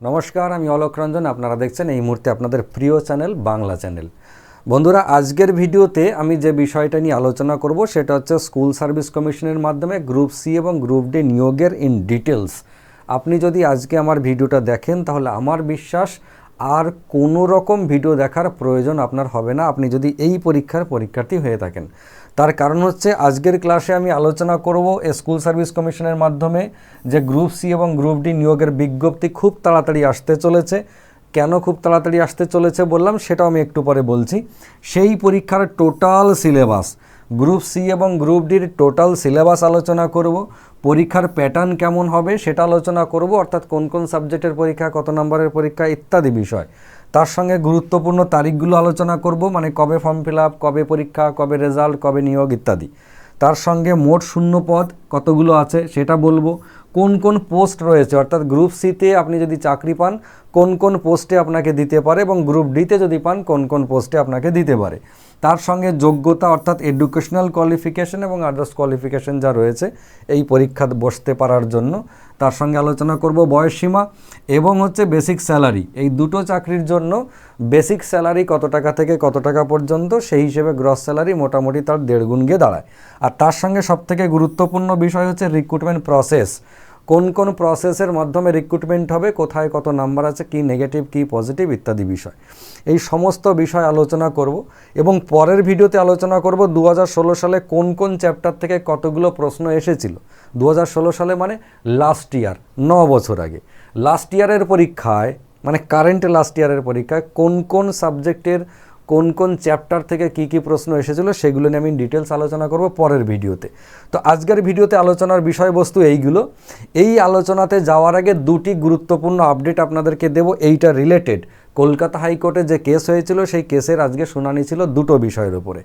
নমস্কার, আমি অলোক রঞ্জন। আপনারা দেখছেন এই মুহূর্তে আপনাদের প্রিয় চ্যানেল বাংলা চ্যানেল। বন্ধুরা, আজকের ভিডিওতে আমি যে বিষয়টা নিয়ে আলোচনা করব, সেটা হচ্ছে স্কুল সার্ভিস কমিশনের মাধ্যমে গ্রুপ সি এবং গ্রুপ ডি নিয়োগের ইন ডিটেলস আপনি যদি আজকে আমার ভিডিওটা দেখেন, তাহলে আমার বিশ্বাস আর কোনো রকম ভিডিও দেখার প্রয়োজন আপনার হবে না। আপনি যদি এই পরীক্ষার পরীক্ষার্থী হয়ে থাকেন। তার কারণ হচ্ছে আজকের ক্লাসে আমি আলোচনা করব স্কুল সার্ভিস কমিশনের মাধ্যমে যে গ্রুপ সি এবং গ্রুপ ডি নিয়োগের বিজ্ঞপ্তি খুব তাড়াতাড়ি আসতে চলেছে। কেন খুব তাড়াতাড়ি আসতে চলেছে বললাম, সেটাও আমি একটু পরে বলছি। সেই পরীক্ষার টোটাল সিলেবাস, গ্রুপ সি এবং গ্রুপ ডির টোটাল সিলেবাস আলোচনা করব, পরীক্ষার প্যাটার্ন কেমন হবে সেটা আলোচনা করব, অর্থাৎ কোন কোন সাবজেক্টের পরীক্ষা, কত নম্বরের পরীক্ষা, ইত্যাদি বিষয়। তার সঙ্গে গুরুত্বপূর্ণ তারিখগুলো আলোচনা করব মানে কবে ফর্ম ফিল আপ, কবে পরীক্ষা, কবে রেজাল্ট, কবে নিয়োগ ইত্যাদি। তার সঙ্গে মোট শূন্য পদ কতগুলো আছে সেটা বলব। কোন কোন পোস্ট রয়েছে, অর্থাৎ গ্রুপ সিতে আপনি যদি চাকরি পান, কোন কোন পোস্টে আপনাকে দিতে পারে এবং গ্রুপ ডিতে যদি পান, কোন কোন পোস্টে আপনাকে দিতে পারে। তার সঙ্গে যোগ্যতা, অর্থাৎ এডুকেশনাল কোয়ালিফিকেশন এবং আদার্স কোয়ালিফিকেশন যা রয়েছে, এই পরীক্ষা বসতে পারার জন্য। তার সঙ্গে আলোচনা করব বয়সসীমা এবং হচ্ছে বেসিক স্যালারি এই দুটো চাকরির জন্য বেসিক স্যালারি কত টাকা থেকে কত টাকা পর্যন্ত, সেই হিসেবে গ্রস স্যালারি মোটামুটি তার দেড় গুণ গিয়ে দাঁড়ায়। আর তার সঙ্গে সবথেকে গুরুত্বপূর্ণ বিষয় হচ্ছে রিক্রুটমেন্ট প্রসেস কোন কোন প্রসেসের মাধ্যমে রিক্রুটমেন্ট হবে, কোথায় কত নাম্বার আছে, কি নেগেটিভ কি পজিটিভ ইত্যাদি বিষয়। এই সমস্ত বিষয় আলোচনা করব এবং পরের ভিডিওতে আলোচনা করব দু হাজার ষোলো সালে কোন কোন চ্যাপ্টার থেকে কতগুলো প্রশ্ন এসেছিল। দু হাজার ষোলো সালে মানে লাস্ট ইয়ার ন বছর আগে। লাস্ট ইয়ারের পরীক্ষায় মানে কারেন্ট লাস্ট ইয়ারের পরীক্ষায় কোন কোন সাবজেক্টের কোন কোন চ্যাপ্টার থেকে কি কি প্রশ্ন এসেছিল সেগুলো নিয়ে আমি ডিটেলস আলোচনা করব পরের ভিডিওতে। তো আজকের ভিডিওতে আলোচনার বিষয়বস্তু এইগুলো। এই আলোচনাতে যাওয়ার আগে দুটি গুরুত্বপূর্ণ আপডেট আপনাদেরকে দেব। এইটা রিলেটেড কলকাতা হাইকোর্টে যে কেস হয়েছিল, সেই কেসের আজকে শুনানি ছিল দুটো বিষয়ের উপরে।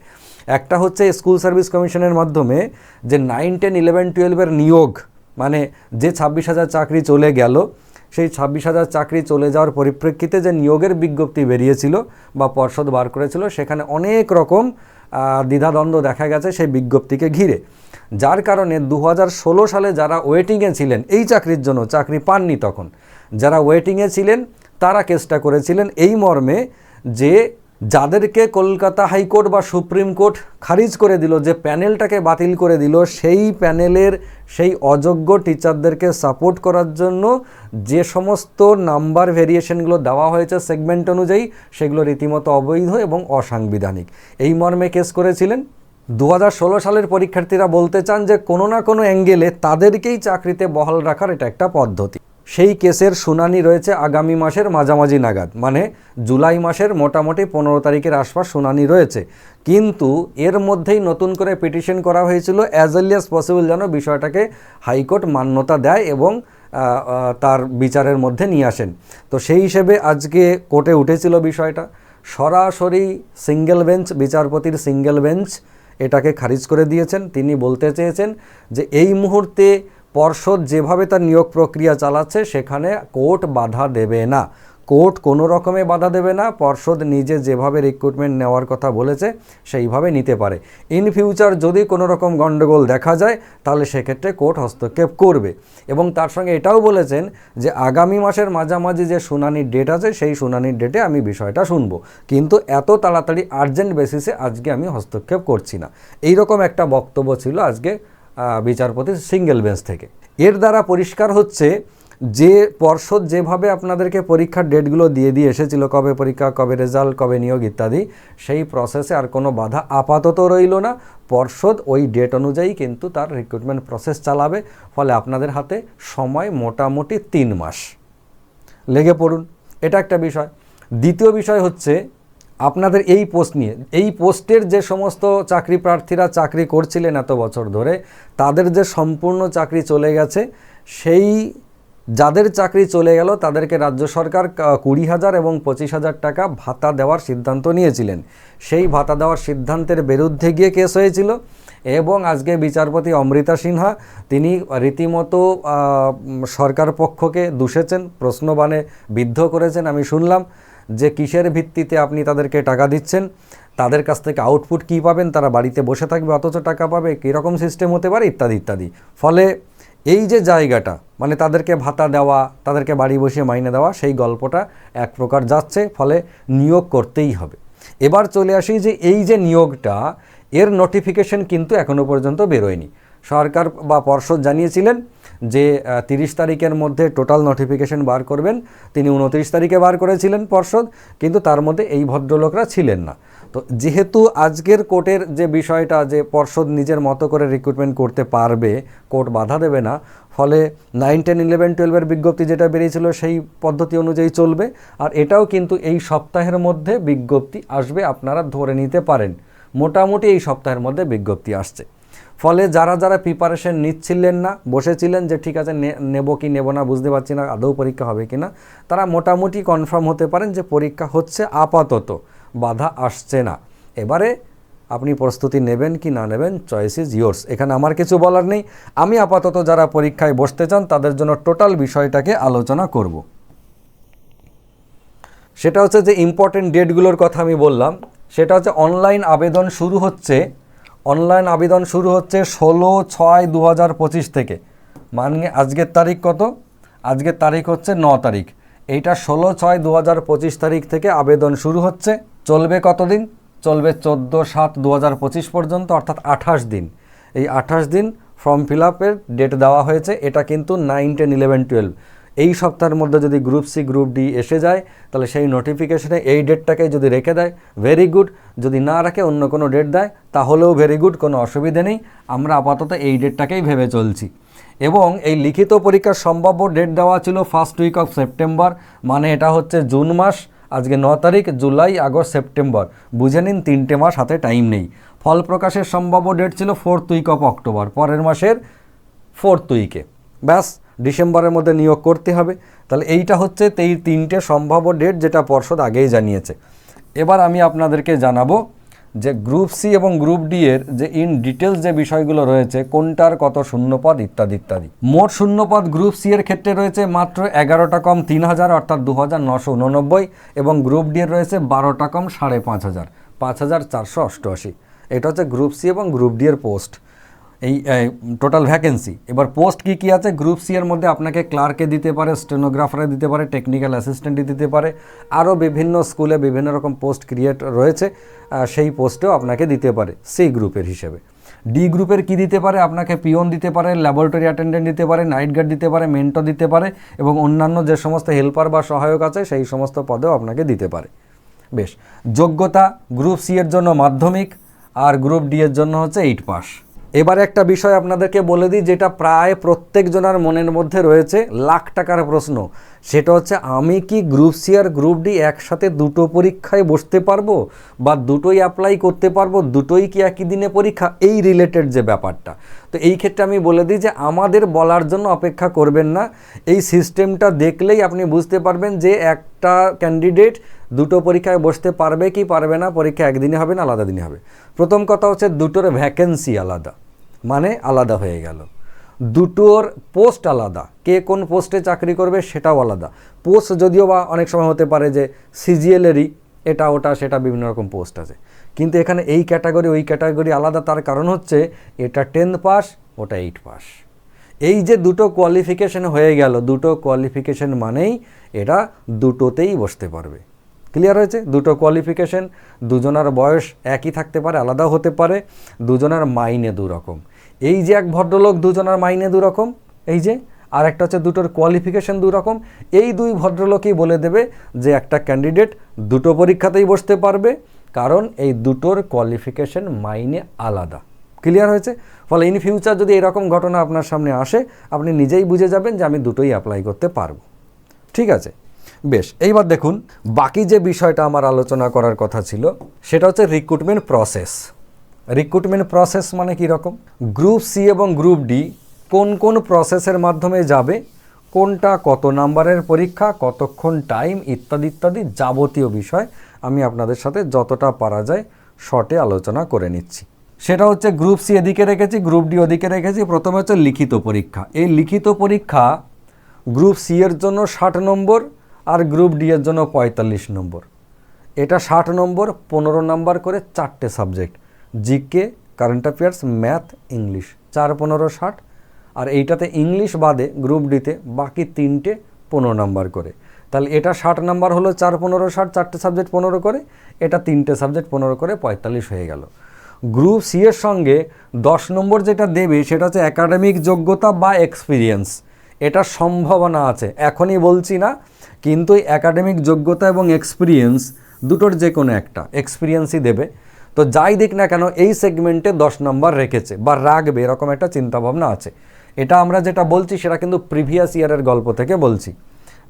একটা হচ্ছে স্কুল সার্ভিস কমিশনের মাধ্যমে যে নাইন টেন ইলেভেন টুয়েলভের নিয়োগ মানে যে ছাব্বিশ হাজার চাকরি চলে গেল সেই ছাব্বিশ হাজার চাকরি চলে যাওয়ার পরিপ্রেক্ষিতে যে নিয়োগের বিজ্ঞপ্তি বেরিয়েছিল বা পর্ষদ বার করেছিল, সেখানে অনেক রকম দ্বিধাদ্বন্দ্ব দেখা গেছে সেই বিজ্ঞপ্তিকে ঘিরে। যার কারণে দু হাজার ষোলো সালে যারা ওয়েটিংয়ে ছিলেন, এই চাকরির জন্য চাকরি পাননি তখন। যারা ওয়েটিংয়ে ছিলেন, তারা কেসটা করেছিলেন এই মর্মে যে যাদেরকে কলকাতা হাইকোর্ট বা সুপ্রিম কোর্ট খারিজ করে দিল যে প্যানেলটাকে বাতিল করে দিল, সেই প্যানেলের সেই অযোগ্য টিচারদেরকে সাপোর্ট করার জন্য যে সমস্ত নাম্বার ভেরিয়েশনগুলো দেওয়া হয়েছে সেগমেন্ট অনুযায়ী, সেগুলো রীতিমতো অবৈধ এবং অসাংবিধানিক। এই মর্মে কেস করেছিলেন। দু হাজার ষোলো সালের পরীক্ষার্থীরা বলতে চান যে কোনো না কোনো অ্যাঙ্গেলে তাদেরকেই চাকরিতে বহাল রাখার এটা একটা পদ্ধতি। সেই কেসের শুনানি রয়েছে আগামী মাসের মাঝামাঝি নাগাদ। মানে জুলাই মাসের মোটামুটি পনেরো তারিখের আশপাশ শুনানি রয়েছে। কিন্তু এর মধ্যেই নতুন করে পিটিশন করা হয়েছিল অ্যাজ এর্লি অ্যাজ পসিবল যেন বিষয়টাকে হাইকোর্ট মান্যতা দেয় এবং তার বিচারের মধ্যে নিয়ে আসেন। তো সেই হিসেবে আজকে কোর্টে উঠেছিল বিষয়টা। সরাসরি সিঙ্গেল বেঞ্চ বিচারপতির সিঙ্গেল বেঞ্চ এটাকে খারিজ করে দিয়েছেন। তিনি বলতে চেয়েছেন যে এই মুহূর্তে পর্ষদ যেভাবে তার নিয়োগ প্রক্রিয়া চালাচ্ছে, সেখানে কোর্ট বাধা দেবে না। কোর্ট কোনো রকমে বাধা দেবে না, পর্ষদ নিজে যেভাবে রিক্রুটমেন্ট নেওয়ার কথা বলেছে, সেইভাবে নিতে পারে। ইন ফিউচার যদি কোনো রকম গণ্ডগোল দেখা যায়, তাহলে সেক্ষেত্রে কোর্ট হস্তক্ষেপ করবে। এবং তার সঙ্গে এটাও বলেছেন যে, আগামী মাসের মাঝামাঝি যে শুনানির ডেট আছে, সেই শুনানির ডেটে আমি বিষয়টা শুনব। কিন্তু এত তাড়াতাড়ি আর্জেন্ট বেসিসে আজকে আমি হস্তক্ষেপ করছি না। এই রকম একটা বক্তব্য ছিল আজকে আহ, বিচারপতির সিঙ্গেল বেঞ্চ থেকে। এর দ্বারা পরিষ্কার হচ্ছে যে পর্ষদ যেভাবে আপনাদেরকে পরীক্ষার ডেটগুলো দিয়ে দিয়ে এসেছিল কবে পরীক্ষা কবে রেজাল্ট কবে নিয়োগ ইত্যাদি সেই প্রসেসে আর কোনো বাধা আপাতত রইল না। পর্ষদ ওই ডেট অনুযায়ী কিন্তু তার রিক্রুটমেন্ট প্রসেস চালাবে ফলে আপনাদের হাতে সময় মোটামুটি তিন মাস। লেগে পড়ুন। এটা একটা বিষয়। দ্বিতীয় বিষয় হচ্ছে আপনাদের এই পোস্ট নিয়ে, এই পোস্টের যে সমস্ত চাকরি প্রার্থীরা চাকরি করছিলেন এত বছর ধরে, তাদের যে সম্পূর্ণ চাকরি চলে গেছে, সেই যাদের চাকরি চলে গেল, তাদেরকে রাজ্য সরকার কুড়ি হাজার এবং পঁচিশ হাজার টাকা ভাতা দেওয়ার সিদ্ধান্ত নিয়েছিলেন। সেই ভাতা দেওয়ার সিদ্ধান্তের বিরুদ্ধে গিয়ে কেস হয়েছিল। এবং আজকে বিচারপতি অমৃতা সিনহা, তিনি রীতিমতো সরকার পক্ষকে দূষেছেন প্রশ্নবাণে বিদ্ধ করেছেন। আমি শুনলাম যে কিসের ভিত্তিতে আপনি তাদেরকে টাকা দিচ্ছেন? তাদের কাছ থেকে আউটপুট কী পাবেন? তারা বাড়িতে বসে থাকবে, অথচ টাকা পাবে, কীরকম সিস্টেম হতে পারে? ইত্যাদি ইত্যাদি। ফলে এই যে জায়গাটা মানে তাদেরকে ভাতা দেওয়া, তাদেরকে বাড়ি বসে মাইনে দেওয়া, সেই গল্পটা এক প্রকার যাচ্ছে, ফলে নিয়োগ করতেই হবে। এবার চলে আসি যে এই যে নিয়োগটা এর নোটিফিকেশন কিন্তু এখনও পর্যন্ত বেরোয়নি। সরকার বা পর্ষদ জানিয়েছিলেন যে তিরিশ তারিখের মধ্যে টোটাল নোটিফিকেশন বার করবেন। তিনি উনত্রিশ তারিখে বার করেছিলেন পর্ষদ, কিন্তু তার মধ্যে এই ভদ্রলোকরা ছিলেন না। তো যেহেতু আজকের কোর্টের যে বিষয়টা যে পর্ষদ নিজের মতো করে রিক্রুটমেন্ট করতে পারবে, কোর্ট বাধা দেবে না, ফলে নাইন টেন ইলেভেন টুয়েলভের বিজ্ঞপ্তি যেটা বেরিয়েছিল সেই পদ্ধতি অনুযায়ী চলবে। আর এটাও কিন্তু এই সপ্তাহের মধ্যে বিজ্ঞপ্তি আসবে, আপনারা ধরে নিতে পারেন। মোটামুটি এই সপ্তাহের মধ্যে বিজ্ঞপ্তি আসছে। ফলে যারা যারা প্রিপারেশন নিচ্ছিলেন না, বসেছিলেন যে ঠিক আছে নেব কি নেব না বুঝতে পারছি না, আদৌ পরীক্ষা হবে কি না, তারা মোটামুটি কনফার্ম হতে পারেন যে পরীক্ষা হচ্ছে আপাতত, বাধা আসছে না। এবারে আপনি প্রস্তুতি নেবেন কি না নেবেন চয়েস ইজ ইয়োর্স এখানে আমার কিছু বলার নেই। আমি আপাতত যারা পরীক্ষায় বসতে চান, তাদের জন্য টোটাল বিষয়টাকে আলোচনা করব। সেটা হচ্ছে যে ইম্পর্টেন্ট ডেটগুলোর কথা আমি বললাম। সেটা হচ্ছে অনলাইন আবেদন শুরু হচ্ছে, অনলাইন আবেদন শুরু হচ্ছে ষোলো ছয় দু হাজার পঁচিশ থেকে। মানে আজকের তারিখ কত? আজকের তারিখ হচ্ছে ন তারিখ। এইটা ষোলো ছয় দু হাজার পঁচিশ তারিখ থেকে আবেদন শুরু হচ্ছে। চলবে কতদিন? চলবে চোদ্দ সাত দু হাজার পঁচিশ পর্যন্ত, অর্থাৎ আঠাশ দিন। এই আঠাশ দিন ফর্ম ফিল আপের ডেট দেওয়া হয়েছে, এটা কিন্তু নাইন, টেন, ইলেভেন, টুয়েলভ। এই সপ্তাহের মধ্যে যদি গ্রুপ সি গ্রুপ ডি এসে যায়, তাহলে সেই নোটিফিকেশনে এই ডেটটাকে যদি রেখে দেয় ভেরি গুড যদি না রাখে, অন্য কোনো ডেট দেয়, তাহলেও ভেরি গুড কোনো অসুবিধে নেই। আমরা আপাতত এই ডেটটাকেই ভেবে চলছি। এবং এই লিখিত পরীক্ষার সম্ভাব্য ডেট দেওয়া ছিল ফার্স্ট উইক অফ সেপ্টেম্বর মানে এটা হচ্ছে জুন মাস, আজকে ন তারিখ, জুলাই, আগস্ট সেপ্টেম্বর বুঝে নিন, তিনটে মাস হাতে টাইম নেই। ফল প্রকাশের সম্ভাব্য ডেট ছিল ফোর্থ উইক অফ অক্টোবর পরের মাসের ফোর্থ উইকে ব্যাস। ডিসেম্বরের মধ্যে নিয়োগ করতে হবে। তাহলে এইটা হচ্ছে এই তিনটে সম্ভাব্য ডেট যেটা পর্ষদ আগেই জানিয়েছে। এবার আমি আপনাদেরকে জানাব যে গ্রুপ সি এবং গ্রুপ ডি এর যে ইন ডিটেলস যে বিষয়গুলো রয়েছে, কোনটার কত শূন্যপদ ইত্যাদি ইত্যাদি। মোট শূন্যপদ গ্রুপ সি এর ক্ষেত্রে রয়েছে মাত্র এগারোটা কম তিন হাজার, অর্থাৎ দু হাজার নশো উননব্বই, এবং গ্রুপ ডি এর রয়েছে বারোটা কম সাড়ে পাঁচ হাজার পাঁচ হাজার চারশো অষ্টআশি। এটা হচ্ছে গ্রুপ সি এবং গ্রুপ ডি এর পোস্ট এই টোটাল ভ্যাকেন্সি এবার পোস্ট কি কি আছে? গ্রুপ সি এর মধ্যে আপনাকে ক্লার্কে দিতে পারে স্টেনোগ্রাফারে দিতে পারে টেকনিক্যাল অ্যাসিস্ট্যান্টে দিতে পারে আরও বিভিন্ন স্কুলে বিভিন্ন রকম পোস্ট ক্রিয়েট রয়েছে সেই পোস্টেও আপনাকে দিতে পারে সি গ্রুপের হিসেবে। ডি গ্রুপের কি দিতে পারে? আপনাকে পিওন দিতে পারে ল্যাবরেটরি অ্যাটেন্ডেন্ট দিতে পারে নাইট গার্ড দিতে পারে মেন্টো দিতে পারে এবং অন্যান্য যে সমস্ত হেল্পার বা সহায়ক আছে, সেই সমস্ত পদেও আপনাকে দিতে পারে। বেশ, যোগ্যতা গ্রুপ সি এর জন্য মাধ্যমিক আর গ্রুপ ডি এর জন্য হচ্ছে এইট পাস এবার একটা বিষয় আপনাদেরকে বলে দিই, যেটা প্রায় প্রত্যেকজনের মনের মধ্যে রয়েছে, লাখ টাকার প্রশ্ন। সেটা হচ্ছে, আমি কি গ্রুপ সি আর গ্রুপ ডি একসাথে দুটো পরীক্ষায় বসতে পারব? বা দুটোই অ্যাপ্লাই করতে পারব? দুটোই কি একই দিনে পরীক্ষা? এই রিলেটেড যে ব্যাপারটা। তো এই ক্ষেত্রে আমি বলে দিই যে, আমাদের বলার জন্য অপেক্ষা করবেন না। এই সিস্টেমটা দেখলেই আপনি বুঝতে পারবেন যে, একটা ক্যান্ডিডেট দুটো পরীক্ষায় বসতে পারবে কি পারবে না? পরীক্ষা একদিনে হবে না, আলাদা দিনে হবে। প্রথম কথা হচ্ছে, দুটোর ভ্যাকেন্সি আলাদা। মানে আলাদা হয়ে গেল। দুটোর পোস্ট আলাদা। কে কোন পোস্টে চাকরি করবে সেটাও আলাদা। পোস্ট যদিও বা অনেক সময় হতে পারে যে সিজিএলেরই এটা, ওটা, সেটা বিভিন্ন রকম পোস্ট আছে। কিন্তু এখানে এই ক্যাটাগরি, ওই ক্যাটাগরি আলাদা, তার কারণ হচ্ছে এটা টেন্থ পাস, ওটা এইট পাস। এই যে দুটো কোয়ালিফিকেশন হয়ে গেল, দুটো কোয়ালিফিকেশন মানেই এটা দুটোতেই বসতে পারবে। ক্লিয়ার হয়েছে? দুটো কোয়ালিফিকেশন, দুজনার বয়স একই থাকতে পারে, আলাদাও হতে পারে, দুজনার মাইনে দু রকম এই যে এক ভদ্রলোক দুজনার মাইনে দু রকম এই যে, আর একটা হচ্ছে দুটোর কোয়ালিফিকেশন দু রকম এই দুই ভদ্রলোকই বলে দেবে যে একটা ক্যান্ডিডেট দুটো পরীক্ষাতেই বসতে পারবে, কারণ এই দুটোর কোয়ালিফিকেশন মাইনে আলাদা। ক্লিয়ার হয়েছে? ফলে ইন ফিউচার যদি এরকম ঘটনা আপনার সামনে আসে, আপনি নিজেই বুঝে যাবেন যে আমি দুটোই অ্যাপ্লাই করতে পারব। ঠিক আছে? বেশ, এইবার দেখুন, বাকি যে বিষয়টা আমার আলোচনা করার কথা ছিল, সেটা হচ্ছে রিক্রুটমেন্ট প্রসেস রিক্রুটমেন্ট প্রসেস মানে কী রকম? গ্রুপ সি এবং গ্রুপ ডি কোন কোন প্রসেসের মাধ্যমে যাবে? কোনটা, কত নাম্বারের পরীক্ষা, কতক্ষণ টাইম ইত্যাদি ইত্যাদি যাবতীয় বিষয় আমি আপনাদের সাথে যতটা পারা যায় শর্টে আলোচনা করে নিচ্ছি। সেটা হচ্ছে গ্রুপ সি এদিকে রেখেছি গ্রুপ ডি ওদিকে রেখেছি। প্রথমে হচ্ছে লিখিত পরীক্ষা। এই লিখিত পরীক্ষা গ্রুপ সি এর জন্য ষাট নম্বর আর গ্রুপ ডি এর জন্য পঁয়তাল্লিশ নম্বর। এটা ষাট নম্বর, পনেরো নম্বর করে চারটে subject GK current affairs math English চার, পনেরো, ষাট। আর এইটাতে ইংলিশ বাদে গ্রুপ ডিতে বাকি তিনটে পনেরো নাম্বার করে। তাহলে এটা ষাট নাম্বার হলো চার, পনেরো, ষাট, চারটে সাবজেক্ট পনেরো করে। এটা তিনটে সাবজেক্ট পনেরো করে, পঁয়তাল্লিশ হয়ে গেল। গ্রুপ সি এর সঙ্গে দশ নম্বর যেটা দেবে, সেটা হচ্ছে একাডেমিক যোগ্যতা বা এক্সপিরিয়েন্স এটা সম্ভাবনা আছে, এখনই বলছি না। কিন্তু একাডেমিক যোগ্যতা এবং এক্সপিরিয়েন্স দুটোর যে কোনো একটা এক্সপিরিয়েন্সই দেবে। তো যাই দিক না কেন, এই সেগমেন্টে দশ নম্বর রেখেছে বা রাখবে, এরকম একটা চিন্তাভাবনা আছে। এটা আমরা যেটা বলছি, সেটা কিন্তু প্রিভিয়াস ইয়ারের গল্প থেকে বলছি।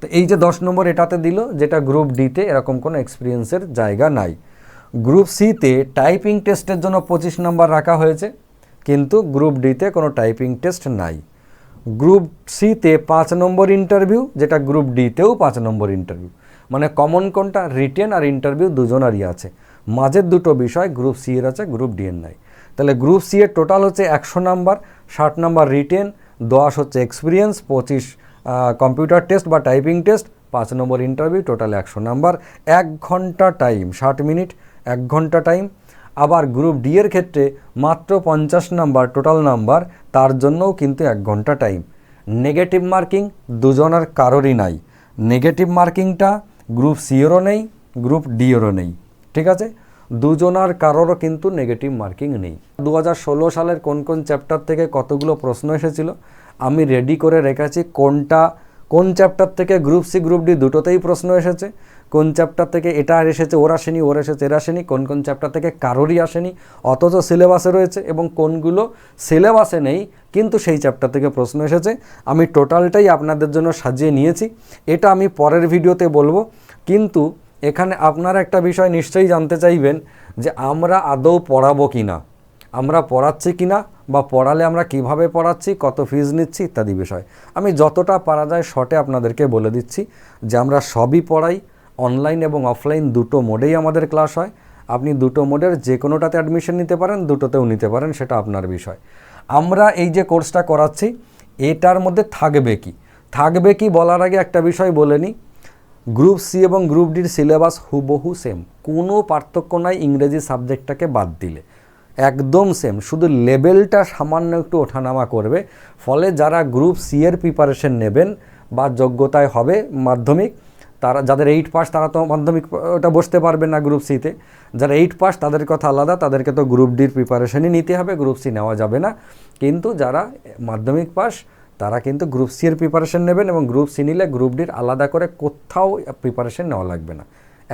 তো এই যে দশ নম্বর এটাতে দিল, যেটা গ্রুপ ডিতে এরকম কোনো এক্সপিরিয়েন্সের জায়গা নাই। গ্রুপ সিতে টাইপিং টেস্টের জন্য পঁচিশ নম্বর রাখা হয়েছে, কিন্তু গ্রুপ ডিতে কোনো টাইপিং টেস্ট নাই। গ্রুপ সিতে পাঁচ নম্বর ইন্টারভিউ যেটা গ্রুপ ডিতেও পাঁচ নম্বর ইন্টারভিউ মানে কমন কোনটা? রিটেন আর ইন্টারভিউ দুজনারই আছে। মাঝের দুটো বিষয় গ্রুপ সি এর আছে গ্রুপ ডি এর নাই। তাহলে গ্রুপ সি এর টোটাল হচ্ছে একশো নাম্বার, ষাট নাম্বার রিটেন দশ হচ্ছে এক্সপিরিয়েন্স পঁচিশ কম্পিউটার টেস্ট বা টাইপিং টেস্ট পাঁচ নম্বর ইন্টারভিউ টোটাল একশো নাম্বার। এক ঘণ্টা টাইম ষাট মিনিট এক ঘণ্টা টাইম আবার গ্রুপ ডি এর ক্ষেত্রে মাত্র পঞ্চাশ নাম্বার টোটাল নাম্বার, তার জন্যও কিন্তু এক ঘণ্টা টাইম নেগেটিভ মার্কিং দুজনের কারোরই নাই। নেগেটিভ মার্কিংটা গ্রুপ সিয়েরও নেই গ্রুপ ডিয়েরও নেই। ঠিক আছে? দুজনার কারোরও কিন্তু নেগেটিভ মার্কিং নেই। দু হাজার ষোলো সালের কোন কোন চ্যাপ্টার থেকে কতগুলো প্রশ্ন এসেছিল? আমি রেডি করে রেখেছি কোনটা, কোন চ্যাপ্টার থেকে গ্রুপ সি গ্রুপ ডি দুটোতেই প্রশ্ন এসেছে। কোন চ্যাপ্টার থেকে এটা আর এসেছে, ওর আসেনি, ওর এসেছে, এর আসেনি, কোন কোন চ্যাপ্টার থেকে কারোরই আসেনি, অথচ সিলেবাসে রয়েছে এবং কোনগুলো সিলেবাসে নেই, কিন্তু সেই চ্যাপ্টার থেকে প্রশ্ন এসেছে। আমি টোটালটাই আপনাদের জন্য সাজিয়ে নিয়েছি। এটা আমি পরের ভিডিওতে বলব। কিন্তু এখানে আপনারা একটা বিষয় নিশ্চয়ই জানতে চাইবেন যে আমরা আদৌ পড়াবো কি না আমরা পড়াচ্ছি কি না বা পড়ালে আমরা কীভাবে পড়াচ্ছি, কত ফিজ নিচ্ছি ইত্যাদি বিষয়। আমি যতটা পারা যায় শর্টে আপনাদেরকে বলে দিচ্ছি যে আমরা সবই পড়াই অনলাইন এবং অফলাইন দুটো মোডেই আমাদের ক্লাস হয়। আপনি দুটো মোডের যে কোনোটাতে অ্যাডমিশন নিতে পারেন, দুটোতেও নিতে পারেন, সেটা আপনার বিষয়। আমরা এই যে কোর্সটা করাচ্ছি, এটার মধ্যে থাকবে কি? থাকবে কি বলার আগে একটা বিষয় বলে নিই। গ্রুপ সি এবং গ্রুপ ডির সিলেবাস হুবহু সেম কোনো পার্থক্য নাই ইংরেজি সাবজেক্টটাকে বাদ দিলে। একদম সেম শুধু লেভেলটা সামান্য একটু ওঠানামা করবে। ফলে যারা গ্রুপ সি এর প্রিপারেশন নেবেন বা যোগ্যতায় হবে মাধ্যমিক, তারা, যাদের এইট পাস তারা তো মাধ্যমিক, ওটা বসতে পারবে না গ্রুপ সিতে যারা এইট পাস তাদের কথা আলাদা, তাদেরকে তো গ্রুপ ডির প্রিপারেশনই নিতে হবে, গ্রুপ সি নেওয়া যাবে না। কিন্তু যারা মাধ্যমিক পাস তারা কিন্তু গ্রুপ সি এর প্রিপারেশন নেবেন এবং গ্রুপ সি নিলে গ্রুপ ডির আলাদা করে কোথাও প্রিপারেশন নেওয়া লাগবে না।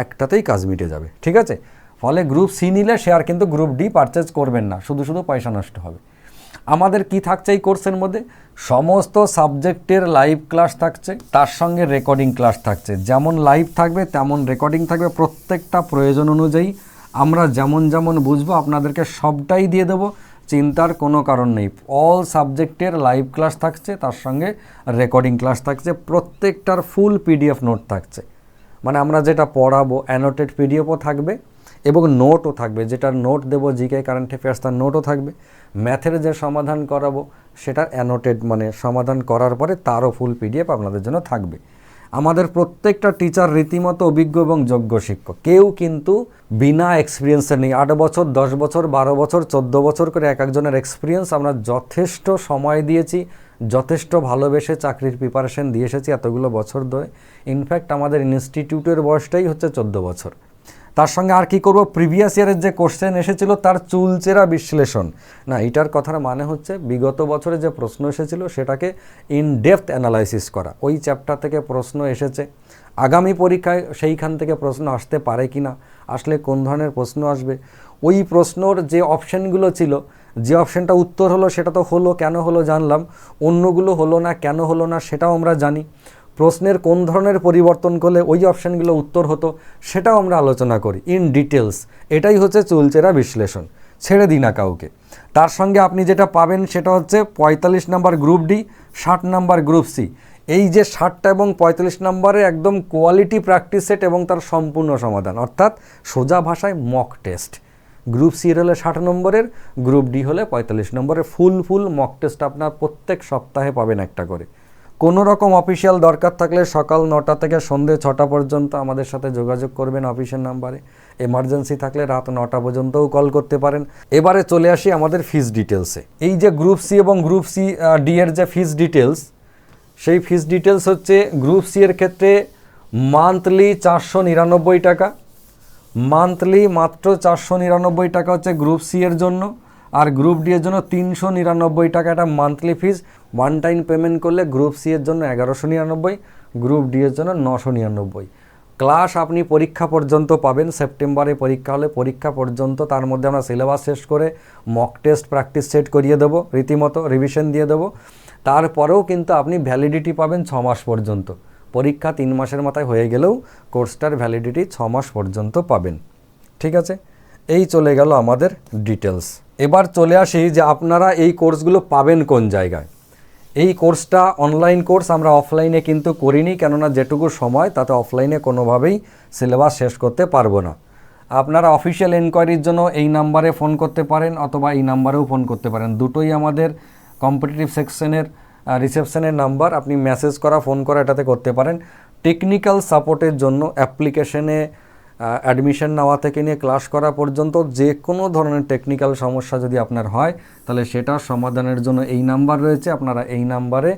একটাতেই কাজ মিটে যাবে, ঠিক আছে? ফলে গ্রুপ সি নিলে আর কিন্তু গ্রুপ ডি পারচেজ করবেন না, শুধু শুধু পয়সা নষ্ট হবে। আমাদের কি থাকছে এই কোর্সের মধ্যে? সমস্ত সাবজেক্টের লাইভ ক্লাস থাকছে, তার সঙ্গে রেকর্ডিং ক্লাস থাকছে। যেমন লাইভ থাকবে, তেমন রেকর্ডিং থাকবে। প্রত্যেকটা প্রয়োজন অনুযায়ী আমরা যেমন যেমন বুঝব, আপনাদেরকে সবটাই দিয়ে দেবো। চিন্তার কোনো কারণ নেই। অল সাবজেক্টের লাইভ ক্লাস থাকছে, তার সঙ্গে রেকর্ডিং ক্লাস থাকছে, প্রত্যেকটার ফুল পিডিএফ নোট থাকছে। মানে আমরা যেটা পড়াবো অ্যানোটেড পিডিএফও থাকবে এবং নোটও থাকবে। যেটার নোট দেবো জিকে কারেন্ট অ্যাফেয়ার্স তার নোটও থাকবে। ম্যাথের যে সমাধান করাবো, সেটার অ্যানোটেড মানে সমাধান করার পরে তারও ফুল পিডিএফ আপনাদের জন্য থাকবে। আমাদের প্রত্যেকটা টিচার রীতিমতো অভিজ্ঞ এবং যোগ্য শিক্ষক। কেউ কিন্তু বিনা এক্সপিরিয়েন্সের নেই। আট বছর, দশ বছর, বারো বছর, চোদ্দ বছর করে এক একজনের এক্সপিরিয়েন্স আমরা যথেষ্ট সময় দিয়েছি, যথেষ্ট ভালোবেসে চাকরির প্রিপারেশন দিয়ে এসেছি এতগুলো বছর ধরে। ইনফ্যাক্ট আমাদের ইনস্টিটিউটের বয়সটাই হচ্ছে চোদ্দ বছর। তার সঙ্গে আর কি করব? প্রিভিয়াস ইয়ারের যে কোশ্চেন এসেছিল, তার চুলচেরা বিশ্লেষণ। না, এটার কথার মানে হচ্ছে, বিগত বছরে যে প্রশ্ন এসেছিল, সেটাকে ইন ডেপথ অ্যানালাইসিস করা। ওই চ্যাপ্টার থেকে প্রশ্ন এসেছে। আগামী পরীক্ষায় সেইখান থেকে প্রশ্ন আসতে পারে কি না? আসলে কোন ধরনের প্রশ্ন আসবে? ওই প্রশ্নর যে অপশানগুলো ছিল, যে অপশানটা উত্তর হলো, সেটা তো হলো, কেন হলো জানলাম। অন্যগুলো হলো না, কেন হলো না, সেটাও আমরা জানি। প্রশ্নের কোন ধরনের পরিবর্তন করলে ওই অপশানগুলো উত্তর হতো সেটাও আমরা আলোচনা করি ইন ডিটেলস এটাই হচ্ছে চুলচেরা বিশ্লেষণ। ছেড়ে দিই না কাউকে। তার সঙ্গে আপনি যেটা পাবেন সেটা হচ্ছে পঁয়তাল্লিশ নাম্বার গ্রুপ ডি, ষাট নাম্বার গ্রুপ সি। এই যে ষাটটা এবং পঁয়তাল্লিশ নম্বরে একদম কোয়ালিটি প্র্যাকটিস সেট এবং তার সম্পূর্ণ সমাধান। অর্থাৎ সোজা ভাষায় মক টেস্ট। গ্রুপ সি হলে ষাট নম্বরের, গ্রুপ ডি হলে পঁয়তাল্লিশ নম্বরের। ফুল ফুল মক টেস্ট আপনার প্রত্যেক সপ্তাহে পাবেন একটা করে। কোনো রকম অফিসিয়াল দরকার থাকলে সকাল নটা থেকে সন্ধে ছটা পর্যন্ত আমাদের সাথে যোগাযোগ করবেন অফিসের নাম্বারে। এমার্জেন্সি থাকলে রাত নটা পর্যন্তও কল করতে পারেন। এবারে চলে আসি আমাদের ফিস ডিটেলসে এই যে গ্রুপ সি এবং গ্রুপ সি ডি এর যে ফিস ডিটেলস সেই ফিস ডিটেলস হচ্ছে গ্রুপ সি এর ক্ষেত্রে মান্থলি চারশো নিরানব্বই টাকা। মান্থলি মাত্র চারশো নিরানব্বই টাকা হচ্ছে গ্রুপ সি এর জন্য। আর গ্রুপ ডি এর জন্য তিনশো নিরানব্বই টাকা এটা monthly fees one time payment করলে গ্রুপ সি এর জন্য এগারোশো নিরানব্বই গ্রুপ ডি এর জন্য নশো নিরানব্বই। ক্লাস আপনি পরীক্ষা পর্যন্ত পাবেন সেপ্টেম্বরে পরীক্ষা হলে পরীক্ষা পর্যন্ত তার মধ্যে আমরা সিলেবাস শেষ করে মক টেস্ট প্র্যাকটিস সেট করিয়ে দেবো, রীতিমতো রিভিশন দিয়ে দেবো। তারপরেও কিন্তু আপনি ভ্যালিডিটি পাবেন ছ মাস পর্যন্ত। পরীক্ষা তিন মাসের মাথায় হয়ে গেলেও কোর্সটার ভ্যালিডিটি ছ মাস পর্যন্ত পাবেন। ঠিক আছে? এই চলে গেল আমাদের ডিটেলস এবার চলে আসি যে আপনারা এই কোর্সগুলো পাবেন কোন জায়গায়। এই কোর্সটা অনলাইন কোর্স আমরা অফলাইনে কিন্তু করিনি, কেননা যেটুকু সময় তাতে অফলাইনে কোনোভাবেই সিলেবাস শেষ করতে পারব না। আপনারা অফিসিয়াল এনকোয়ারির জন্য এই নাম্বারে ফোন করতে পারেন অথবা এই নাম্বারেও ফোন করতে পারেন। দুটোই আমাদের কম্পিটিটিভ সেকশনের রিসেপশনের নাম্বার আপনি মেসেজ করা ফোন করা এটাতে করতে পারেন। টেকনিক্যাল সাপোর্টের জন্য অ্যাপ্লিকেশনে অ্যাডমিশন নেওয়া থেকে নিয়ে ক্লাস করা পর্যন্ত যে কোনো ধরনের টেকনিক্যাল সমস্যা যদি আপনার হয়, তাহলে সেটার সমাধানের জন্য এই নাম্বার রয়েছে। আপনারা এই নাম্বারে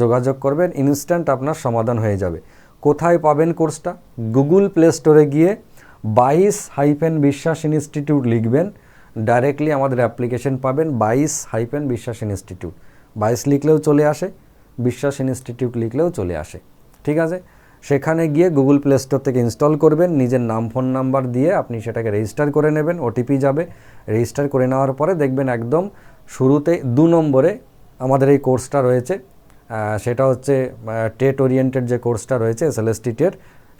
যোগাযোগ করবেন ইনস্ট্যান্ট আপনার সমাধান হয়ে যাবে। কোথায় পাবেন কোর্সটা গুগল প্লে স্টোরে গিয়ে বাইশ হাইফেন বিশ্বাস ইনস্টিটিউট লিখবেন। ডাইরেক্টলি আমাদের অ্যাপ্লিকেশন পাবেন বাইশ হাইফেন বিশ্বাস ইনস্টিটিউট বাইশ লিখলেও চলে আসে বিশ্বাস ইনস্টিটিউট লিখলেও চলে আসে। ঠিক আছে? সেখানে গিয়ে গুগল প্লে স্টোর থেকে ইনস্টল করবেন, নিজের নাম ফোন নাম্বার দিয়ে আপনি সেটাকে রেজিস্টার করে নেবেন ওটিপি যাবে। রেজিস্টার করে নেওয়ার পরে দেখবেন একদম শুরুতে দু নম্বরে আমাদের এই কোর্সটা রয়েছে। সেটা হচ্ছে টেট ওরিয়েন্টেড যে কোর্সটা রয়েছে এস এসএলএসটি টেট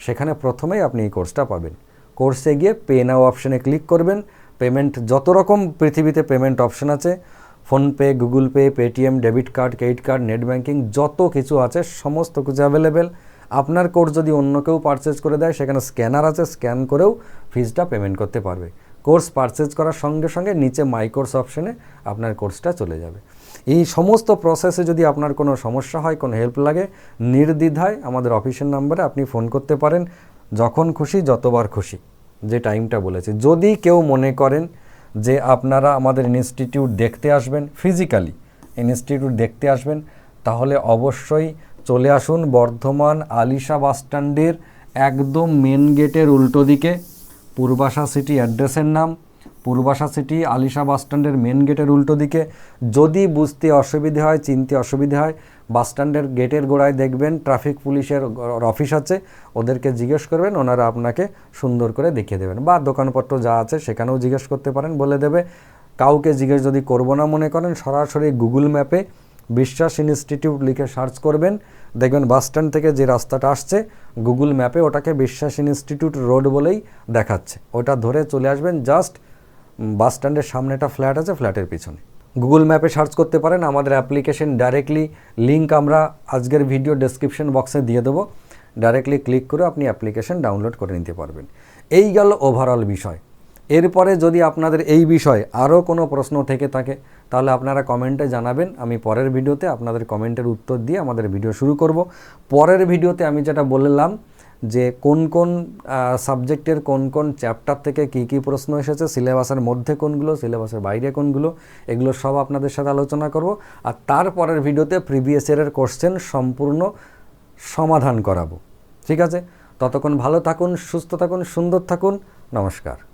সেখানে প্রথমেই আপনি এই কোর্সটা পাবেন। কোর্সে গিয়ে পে নাও অপশানে ক্লিক করবেন। পেমেন্ট যত রকম পৃথিবীতে পেমেন্ট অপশন আছে PhonePe Google Pay Paytm debit card credit card net banking যত কিছু আছে, সমস্ত কিছু অ্যাভেলেবেল আপনার কোর্স যদি অন্য কেউ পারচেজ করে দেয়, সেখানে স্ক্যানার আছে স্ক্যান করেও ফিজটা পেমেন্ট করতে পারবে। কোর্স পারচেজ করার সঙ্গে সঙ্গে নিচে মাই কোর্স অপশনে আপনার কোর্সটা চলে যাবে। এই সমস্ত প্রসেসে যদি আপনার কোনো সমস্যা হয়, কোনো হেল্প লাগে, নির্দ্বিধায় আমাদের অফিসের নাম্বারে আপনি ফোন করতে পারেন, যখন খুশি, যতবার খুশি, যে টাইমটা বলেছি। যদি কেউ মনে করেন যে আপনারা আমাদের ইনস্টিটিউট দেখতে আসবেন ফিজিক্যালি ইনস্টিটিউট দেখতে আসবেন, তাহলে অবশ্যই চলে আসুন বর্ধমান আলিশা বাসস্ট্যান্ডের একদম মেন গেটের উল্টো দিকে। পূর্বাশা সিটি অ্যাড্রেসের নাম। পূর্বাশা সিটি আলিশা বাসস্ট্যান্ডের মেন গেটের উল্টো দিকে। যদি বুঝতে অসুবিধে হয়, চিনতে অসুবিধে হয় বাসস্ট্যান্ডের গেটের গোড়ায় দেখবেন ট্রাফিক পুলিশের অফিস আছে। ওদেরকে জিজ্ঞেস করবেন, ওনারা আপনাকে সুন্দর করে দেখিয়ে দেবেন। বা দোকানপত্র যা আছে সেখানেও জিজ্ঞেস করতে পারেন, বলে দেবে। কাউকে জিজ্ঞেস যদি করব না মনে করেন, সরাসরি গুগল ম্যাপে বিশ্বাস ইনস্টিটিউট লিখে সার্চ করবেন। দেখবেন বাস স্ট্যান্ড থেকে যে রাস্তাটা আসছে, গুগল ম্যাপে ওটাকে বিশ্বাস ইনস্টিটিউট রোড বলেই দেখাচ্ছে। ওটা ধরে চলে আসবেন, জাস্ট বাস স্ট্যান্ডের সামনে একটা ফ্ল্যাট আছে, ফ্ল্যাটের পিছনে। গুগল ম্যাপে সার্চ করতে পারেন, আমাদের অ্যাপ্লিকেশন ডাইরেক্টলি লিঙ্ক আমরা আজকের ভিডিও ডেসক্রিপশন বক্সে দিয়ে দেবো। ডাইরেক্টলি ক্লিক করে আপনি অ্যাপ্লিকেশন ডাউনলোড করে নিতে পারবেন। এই গেল ওভারঅল বিষয়। এরপরে যদি আপনাদের এই বিষয়ে আরও কোনো প্রশ্ন থেকে থাকে তাহলে আপনারা কমেন্টে জানাবেন। আমি পরের ভিডিওতে আপনাদের কমেন্টের উত্তর দিয়ে আমাদের ভিডিও শুরু করব। পরের ভিডিওতে আমি যেটা বললাম যে কোন কোন সাবজেক্টের কোন কোন চ্যাপ্টার থেকে কি কি প্রশ্ন এসেছে, সিলেবাসের মধ্যে কোনগুলো, সিলেবাসের বাইরে কোনগুলো, এগুলো সব আপনাদের সাথে আলোচনা করব। আর তারপরের ভিডিওতে প্রিভিয়াস ইয়ারের কোশ্চেন সম্পূর্ণ সমাধান করাবো। ঠিক আছে? ততক্ষণ ভালো থাকুন, সুস্থ থাকুন, সুন্দর থাকুন। নমস্কার।